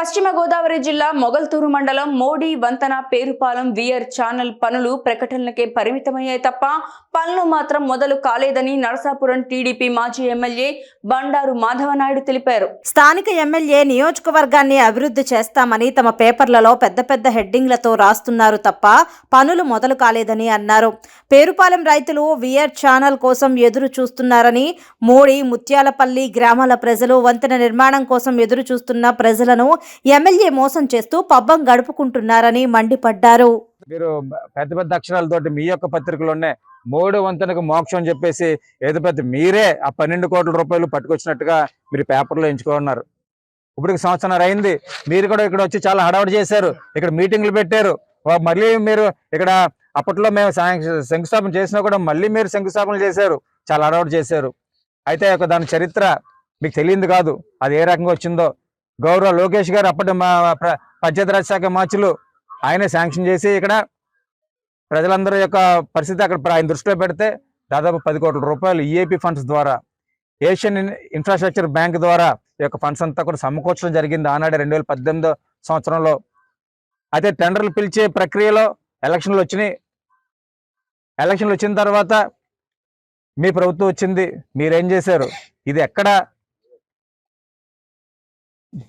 పశ్చిమ గోదావరి జిల్లా మొగల్తూరు మండలం మోడీ వంతన పేరుపాలెం వియర్ ఛానల్ పనులు ప్రకటనలకే పరిమితమయ్యాయి తప్ప పనులు మాత్రం మొదలు కాలేదని నరసాపురం టీడీపీ మాజీ ఎమ్మెల్యే బండారు మాధవనాయుడు తెలిపారు. స్థానిక ఎమ్మెల్యే నియోజకవర్గాన్ని అభివృద్ధి చేస్తామని తమ పేపర్లలో పెద్ద పెద్ద హెడ్డింగ్లతో రాస్తున్నారు తప్ప పనులు మొదలు కాలేదని అన్నారు. పేరుపాలెం రైతులు వియర్ ఛానల్ కోసం ఎదురు చూస్తున్నారని మోడీ ముత్యాలపల్లి గ్రామాల ప్రజలు వంతెన నిర్మాణం కోసం ఎదురు చూస్తున్న ప్రజలను ఎమ్మెల్యే మోసం చేస్తూ పబ్బం గడుపుకుంటున్నారని మండిపడ్డారు. మీరు పెద్ద పెద్ద అక్షరాలతోటి మీ యొక్క పత్రికలోనే మూడు వంతెనకు మోక్షం అని చెప్పేసి ఏదో పెద్ద మీరే ఆ పన్నెండు కోట్ల రూపాయలు పట్టుకొచ్చినట్టుగా మీరు పేపర్లో ఎంచుకున్నారు ఇప్పుడు సంవత్సరం అయింది. మీరు కూడా ఇక్కడ వచ్చి చాలా హడావుడి చేశారు. ఇక్కడ మీటింగ్లు పెట్టారు. మళ్ళీ మీరు ఇక్కడ అప్పట్లో మేము శంకుస్థాపన చేసినా కూడా మళ్ళీ మీరు శంకుస్థాపన చేశారు. చాలా హడావుడి చేశారు. అయితే ఒక దాని చరిత్ర మీకు తెలియదు కాదు. అది ఏ రకంగా వచ్చిందో గౌరవ లోకేష్ గారు అప్పటి మా పంచాయతీరాజ్ శాఖ మార్చులు ఆయనే శాంక్షన్ చేసి ఇక్కడ ప్రజలందరి యొక్క పరిస్థితి అక్కడ ఆయన దృష్టిలో పెడితే దాదాపు పది కోట్ల రూపాయలు ఈఏపీ ఫండ్స్ ద్వారా ఏషియన్ ఇన్ఫ్రాస్ట్రక్చర్ బ్యాంక్ ద్వారా ఈ యొక్క ఫండ్స్ అంతా కూడా సమకూర్చడం జరిగింది. ఆనాడు రెండు వేల పద్దెనిమిదో సంవత్సరంలో అయితే టెండర్లు పిలిచే ప్రక్రియలో ఎలక్షన్లు వచ్చినాయి. ఎలక్షన్లు వచ్చిన తర్వాత మీ ప్రభుత్వం వచ్చింది. మీరేం చేశారు? ఇది ఎక్కడ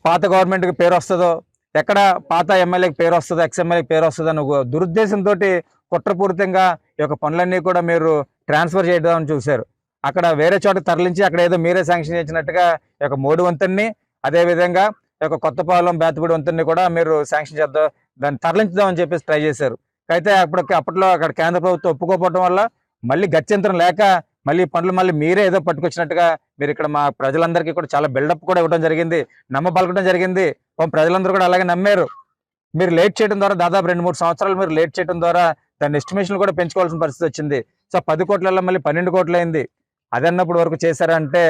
పాత గవర్నమెంట్కి పేరు వస్తుందో ఎక్కడ పాత ఎమ్మెల్యేకి పేరు వస్తుందో ఎక్స్ ఎమ్మెల్యేకి పేరు వస్తుందో అని దురుద్దేశంతో కుట్రపూరితంగా ఈ యొక్క పనులన్నీ కూడా మీరు ట్రాన్స్ఫర్ చేయడం చూశారు. అక్కడ వేరే చోట తరలించి అక్కడ ఏదో మీరే శాంక్షన్ చేసినట్టుగా ఈ యొక్క మూడు వంతుని అదేవిధంగా ఈ యొక్క కొత్తపాలెం బేతపూడి వంతుని కూడా మీరు శాంక్షన్ చేద్దాం దాన్ని తరలించుదామని చెప్పేసి ట్రై చేశారు. అయితే అప్పుడు అప్పట్లో అక్కడ కేంద్ర ప్రభుత్వం ఒప్పుకోకపోవడం వల్ల మళ్ళీ గత్యంతరం లేక మళ్ళీ పనులు మళ్ళీ మీరే ఏదో పట్టుకొచ్చినట్టుగా మీరు ఇక్కడ మా ప్రజలందరికీ కూడా చాలా బిల్డప్ కూడా ఇవ్వడం జరిగింది. నమ్మబలకడం జరిగింది. ప్రజలందరూ కూడా అలాగే నమ్మారు. మీరు లేట్ చేయడం ద్వారా దాదాపు రెండు మూడు సంవత్సరాలు మీరు లేట్ చేయడం ద్వారా దాని ఎస్టిమేషన్ కూడా పెంచుకోవాల్సిన పరిస్థితి వచ్చింది. సో పది కోట్లలో మళ్ళీ పన్నెండు కోట్లు అయింది అది అన్నప్పుడు వరకు చేశారంటే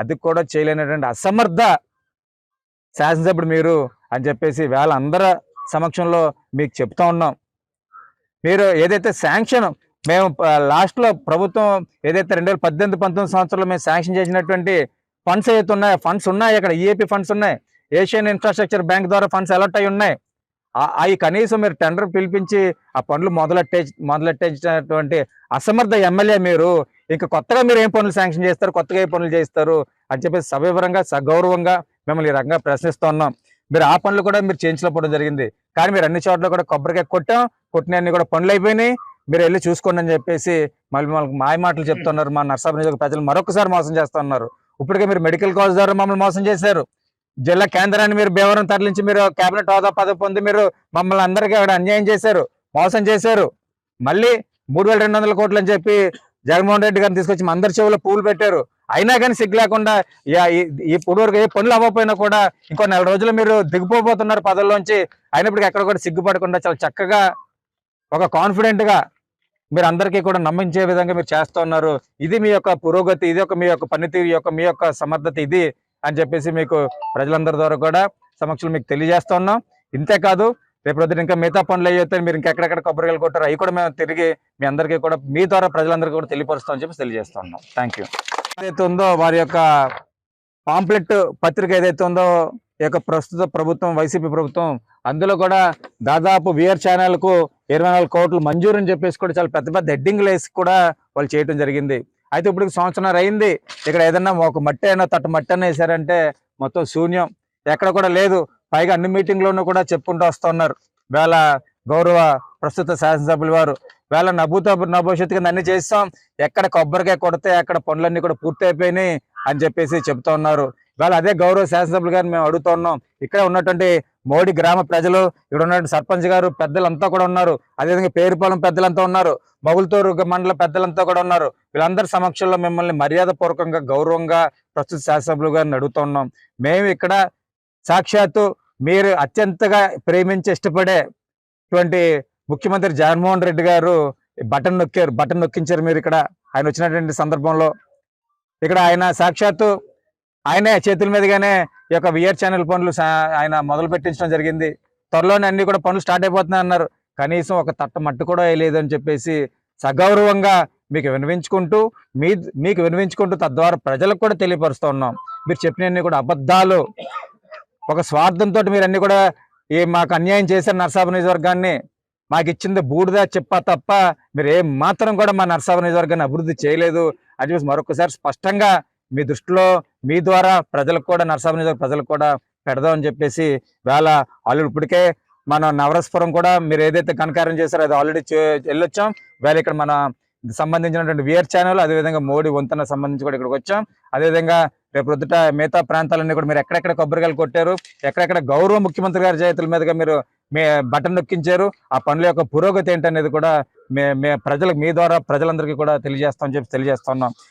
అది కూడా చేయలేనటువంటి అసమర్థ శాసనసభ్యుడు మీరు అని చెప్పేసి వేళ అందరి సమక్షంలో మీకు చెప్తా ఉన్నాం. మీరు ఏదైతే శాంక్షన్ మేము లాస్ట్లో ప్రభుత్వం ఏదైతే రెండు వేల పద్దెనిమిది పంతొమ్మిది సంవత్సరంలో మేము శాంక్షన్ చేసినటువంటి ఫండ్స్ ఏదైతే ఉన్నాయో ఫండ్స్ ఉన్నాయి అక్కడ ఈఏపీ ఫండ్స్ ఉన్నాయి. ఏషియన్ ఇన్ఫ్రాస్ట్రక్చర్ బ్యాంక్ ద్వారా ఫండ్స్ అలర్ట్ అయి ఉన్నాయి. ఆ- అవి కనీసం మీరు టెండర్ పిలిపించి ఆ పనులు మొదలెట్టే మొదలెట్టేటువంటి అసమర్థ ఎమ్మెల్యే మీరు ఇంకా కొత్తగా మీరు ఏం పనులు శాంక్షన్ చేస్తారు కొత్తగా ఏ పనులు చేస్తారు అని చెప్పేసి సవివరంగా సగౌరవంగా మిమ్మల్ని ఈ రకంగా ప్రశ్నిస్తూ ఉన్నాం. మీరు ఆ పనులు కూడా మీరు చేయించలేకపోవడం జరిగింది. కానీ మీరు అన్ని చోట్ల కూడా కొబ్బరికాయ కొట్టాం కొట్టినన్ని కూడా పనులు అయిపోయినాయి. మీరు వెళ్ళి చూసుకోండి అని చెప్పేసి మళ్ళీ మనకు మాయ మాటలు చెప్తున్నారు మా నర్సాపురం నియోజక ప్రజలు మరొకసారి మోసం చేస్తున్నారు. ఇప్పటికే మీరు మెడికల్ కాలేజ్ ద్వారా మమ్మల్ని మోసం చేశారు. జిల్లా కేంద్రాన్ని మీరు భీమవరం తరలించి మీరు కేబినెట్ హోదా పదవి పొంది మీరు మమ్మల్ని అందరికీ అక్కడ అన్యాయం చేశారు మోసం చేశారు. మళ్ళీ మూడు వేల రెండు వందల కోట్లు అని చెప్పి జగన్మోహన్ రెడ్డి గారిని తీసుకొచ్చి మా అందరి చెవులో పూలు పెట్టారు. అయినా కానీ సిగ్గు లేకుండా ఇప్పుడు వరకు ఏ పనులు అవ్వకపోయినా కూడా ఇంకో నెల రోజులు మీరు దిగిపోబోతున్నారు పదవుల్లోంచి అయినప్పటికీ ఎక్కడ కూడా సిగ్గుపడకుండా చాలా చక్కగా ఒక కాన్ఫిడెంట్గా మీరు అందరికీ కూడా నమ్మించే విధంగా మీరు చేస్తూ ఉన్నారు. ఇది మీ యొక్క పురోగతి ఇది ఒక మీ యొక్క పనితీరు యొక్క మీ యొక్క సమర్థత ఇది అని చెప్పేసి మీకు ప్రజలందరి ద్వారా కూడా సమక్షంలో మీకు తెలియజేస్తా ఉన్నాం. ఇంతే కాదు రేపు రోజున ఇంకా మిగతా పనులు అయ్యితే మీరు ఇంకా ఎక్కడెక్కడ కొబ్బరికాయలు కొట్టారు అవి కూడా మేము తిరిగి మీ అందరికీ కూడా మీ ద్వారా ప్రజలందరికీ కూడా తెలియపరుస్తామని చెప్పి తెలియజేస్తా ఉన్నాం. థ్యాంక్ యూ ఏదైతే ఉందో వారి యొక్క పాంప్లెట్ పత్రిక ఏదైతే ఉందో యొక్క ప్రస్తుత ప్రభుత్వం వైసీపీ ప్రభుత్వం. అందులో కూడా దాదాపు విఆర్ ఛానల్కు ఇరవై నాలుగు కోట్లు మంజూరు అని చెప్పేసి కూడా చాలా పెద్ద పెద్ద హెడ్డింగ్లు వేసి కూడా వాళ్ళు చేయడం జరిగింది. అయితే ఇప్పుడు సంవత్సరం అయింది. ఇక్కడ ఏదన్నా ఒక మట్టి అయినా తట్టు మట్టి అయినా వేసారంటే మొత్తం శూన్యం. ఎక్కడ కూడా లేదు. పైగా అన్ని మీటింగ్లోనూ కూడా చెప్పుకుంటూ వస్తున్నారు వేళ గౌరవ ప్రస్తుత శాసనసభ్యుల వారు. వేళ నభూత నభవిష్యత్తు కింద అన్ని చేస్తాం. ఎక్కడ కొబ్బరికాయ కొడితే అక్కడ పనులన్నీ కూడా పూర్తి అయిపోయినాయి అని చెప్పేసి చెప్తా ఉన్నారు. ఇవాళ అదే గౌరవ శాసనసభ్యులు గారిని మేము అడుగుతా ఉన్నాం. ఇక్కడ ఉన్నటువంటి మోడీ గ్రామ ప్రజలు ఇక్కడ ఉన్నటువంటి సర్పంచ్ గారు పెద్దలంతా కూడా ఉన్నారు. అదేవిధంగా పేరుపాలెం పెద్దలంతా ఉన్నారు. మొగులతూరు మండల పెద్దలంతా కూడా ఉన్నారు. వీళ్ళందరి సమక్షంలో మిమ్మల్ని మర్యాదపూర్వకంగా గౌరవంగా ప్రస్తుత శాసనసభ్యులు గారిని అడుగుతా ఉన్నాం. మేము ఇక్కడ సాక్షాత్తు మీరు అత్యంతగా ప్రేమించి ఇష్టపడేటువంటి ముఖ్యమంత్రి జగన్మోహన్ రెడ్డి గారు బటన్ నొక్కారు. బటన్ నొక్కించారు మీరు ఇక్కడ. ఆయన వచ్చినటువంటి సందర్భంలో ఇక్కడ ఆయన సాక్షాత్తు ఆయనే చేతుల మీదుగానే ఈ యొక్క విఆర్ ఛానల్ పనులు ఆయన మొదలు పెట్టించడం జరిగింది. త్వరలోనే అన్ని కూడా పనులు స్టార్ట్ అయిపోతున్నాయి అన్నారు. కనీసం ఒక తట్ట మట్టు కూడా వేయలేదు అని చెప్పేసి సగౌరవంగా మీకు వినిపించుకుంటూ మీ మీకు వినిపించుకుంటూ తద్వారా ప్రజలకు కూడా తెలియపరుస్తూ ఉన్నాం. మీరు చెప్పినవన్నీ కూడా అబద్ధాలు. ఒక స్వార్థంతో మీరు అన్ని కూడా ఈ మాకు అన్యాయం చేశారు నర్సాబు నియోజకవర్గాన్ని. మాకు ఇచ్చింది బూడిద చెప్ప తప్ప మీరు ఏం మాత్రం కూడా మా నరసాపురం నియోజకవర్గాన్ని అభివృద్ధి చేయలేదు. అని చెప్పేసి మరొకసారి స్పష్టంగా మీ దృష్టిలో మీ ద్వారా ప్రజలకు కూడా నరసాపురం నియోజకవర్గ ప్రజలకు కూడా పెడదామని చెప్పేసి వేళ ఆల్రెడీ ఇప్పటికే మన నవరసపురం కూడా మీరు ఏదైతే కనకారం చేశారో అది ఆల్రెడీ వెళ్ళొచ్చాం. వేళ ఇక్కడ మన సంబంధించినటువంటి వియర్ ఛానల్ అదేవిధంగా మోడీ వంతన సంబంధించి కూడా ఇక్కడికి వచ్చాం. అదేవిధంగా రేపు రొద్దుట మిగతా ప్రాంతాలన్నీ కూడా మీరు ఎక్కడెక్కడ కొబ్బరికాయలు కొట్టారు ఎక్కడెక్కడ గౌరవ ముఖ్యమంత్రి గారి చేతుల మీదుగా మీరు మే బటన్ నొక్కించారు. ఆ పనుల యొక్క పురోగతి ఏంటనేది కూడా మే మే ప్రజలకు మీ ద్వారా ప్రజలందరికీ కూడా తెలియజేస్తామని చెప్పి తెలియజేస్తున్నాం